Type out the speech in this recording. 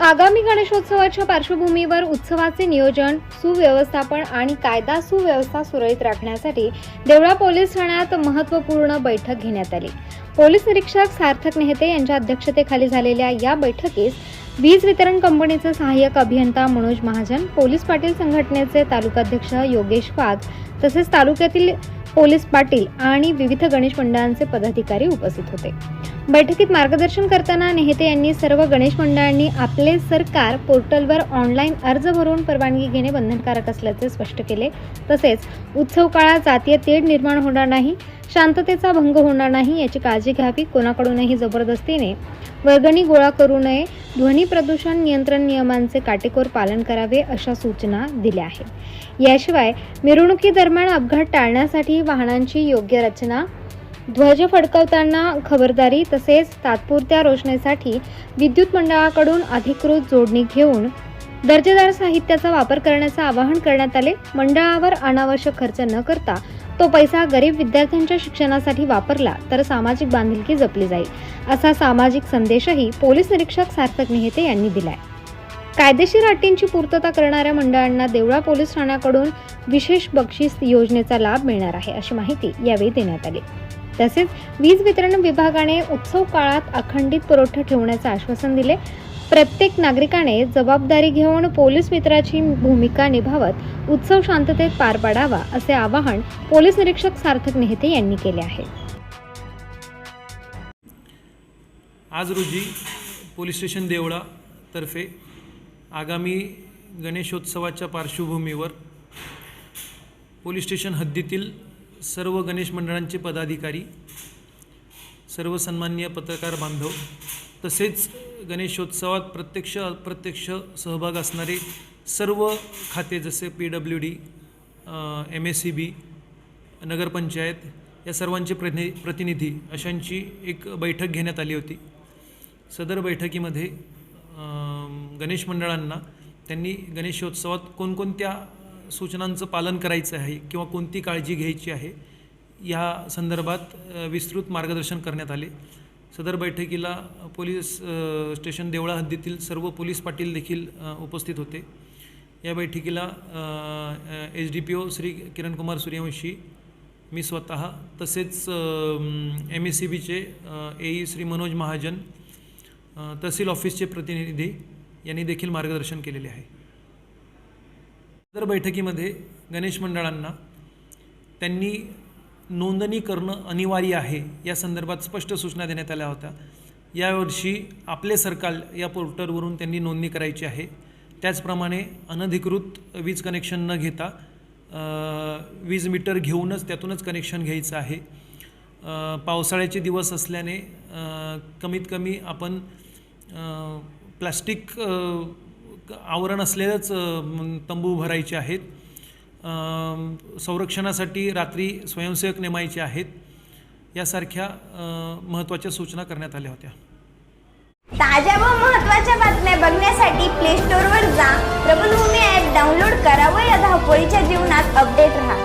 आगामी गणेशोत्सवाच्या पार्श्वभूमीवर उत्सवाचे नियोजन सुव्यवस्थापन आणि कायदा सुव्यवस्था सुरळीत राखण्यासाठी देवळा पोलीस ठाण्यात महत्त्वपूर्ण बैठक घेण्यात आली. पोलीस निरीक्षक सार्थक नेहते यांच्या अध्यक्षतेखाली झालेल्या या बैठकीस वीज वितरण कंपनीचे सहाय्यक अभियंता मनोज महाजन पोलीस पाटील संघटनेचे तालुकाध्यक्ष योगेश वाघ तसेच तालुक्यातील पोलीस पाटील आणि विविध गणेश मंडळांचे पदाधिकारी उपस्थित होते. बैठकीत मार्गदर्शन करताना नेहते यांनी सर्व गणेश मंडळांनी आपले सरकार पोर्टलवर ऑनलाईन अर्ज भरून परवानगी घेणे बंधनकारक असल्याचे स्पष्ट केले. तसेच उत्सव काळात जातीय तेढ निर्माण होणार नाही. शांततेचा भंग होणार नाही याची काळजी घ्यावी. कोणाकडूनही जबरदस्तीने वर्गणी गोळा करू नये. ध्वनी प्रदूषण नियंत्रण नियमांचे काटेकोर पालन करावे अशा सूचना दिल्या आहेत. याशिवाय मिरवणुकीदरम्यान अपघात टाळण्यासाठी वाहनांची योग्य रचना ध्वज फडकवताना खबरदारी तसेच तात्पुरत्या रोषणेसाठी विद्युत मंडळाकडून अधिकृत जोडणी घेऊन दर्जेदार साहित्याचा वापर करण्याचं आवाहन करण्यात आले. मंडळावर अनावश्यक खर्च न करता तो पैसा गरीब विद्यार्थ्यांच्या शिक्षणासाठी वापरला तर सामाजिक बांधिलकी जपली जाईल असा सामाजिक संदेशही पोलीस निरीक्षक सार्थक नेहते यांनी दिलाय. कायदेशीर अटींची पूर्तता करणाऱ्या मंडळांना देवळा पोलीस ठाण्याकडून विशेष बक्षीस योजनेचा लाभ मिळणार आहे अशी माहिती यावेळी देण्यात आली. तसेच वीज वितरण विभागाने उत्सव काळात अखंडित पुरवठा ठेवण्याचे आश्वासन दिले प्रत्येक नागरिकाने जबाबदारी घेऊन पोलीस मित्राची भूमिका निभावत उत्सव शांततेत पार पाडावा असे आवाहन पोलीस निरीक्षक सार्थक नेहते यांनी केले आहे. आज रोजी पोलीस स्टेशन देवळा तर्फे आगामी गणेशोत्सवाच्या पार्श्वभूमीवर पोलीस स्टेशन हद्दीतील सर्व गणेश मंडळांचे पदाधिकारी सर्व सन्माननीय पत्रकार बांधव तसेच गणेशोत्सवात प्रत्यक्ष अप्रत्यक्ष सहभाग असणारे सर्व खाते जसे P W D M S C B नगरपंचायत या सर्वांचे प्रति प्रतिनिधी अशांची एक बैठक घेण्यात आली होती. सदर बैठकीमध्ये गणेश मंडळांना त्यांनी गणेशोत्सवात कोणकोणत्या सूचनांचं पालन करायचं आहे किंवा कोणती काळजी घ्यायची आहे या संदर्भात विस्तृत मार्गदर्शन करण्यात आले. सदर बैठकीला पोलीस स्टेशन देवळा हद्दीतील सर्व पोलीस पाटील देखील उपस्थित होते. या बैठकीला H D P O Shri Kirankumar Suryavanshi मी स्वतः तसेच एम एस सी बीचे ए ई श्री मनोज महाजन तहसील ऑफिसचे प्रतिनिधी यांनी देखील मार्गदर्शन केलेले आहे. सदर बैठकीमध्ये गणेश मंडळांना त्यांनी नोंदणी करणं अनिवार्य आहे या संदर्भात स्पष्ट सूचना देण्यात आल्या होत्या. यावर्षी आपले सरकार या पोर्टलवरून त्यांनी नोंदणी करायची आहे. त्याचप्रमाणे अनधिकृत वीज कनेक्शन न घेता वीज मीटर घेऊनच त्यातूनच कनेक्शन घ्यायचं आहे. पावसाळ्याचे दिवस असल्याने कमीत कमी आपण प्लास्टिक क- आवरण असलेलंच तंबू भरायचे आहेत. संरक्षणासाठी रात्री स्वयंसेवक नेमायचे आहेत यासारख्या महत्त्वाच्या सूचना करण्यात आल्या होत्या. ताज्या व महत्त्वाच्या बातम्या बघण्यासाठी प्ले स्टोअरवर जा. प्रबलभूमी ॲप डाउनलोड करा व या धावपळीच्या जीवनात अपडेट राहा.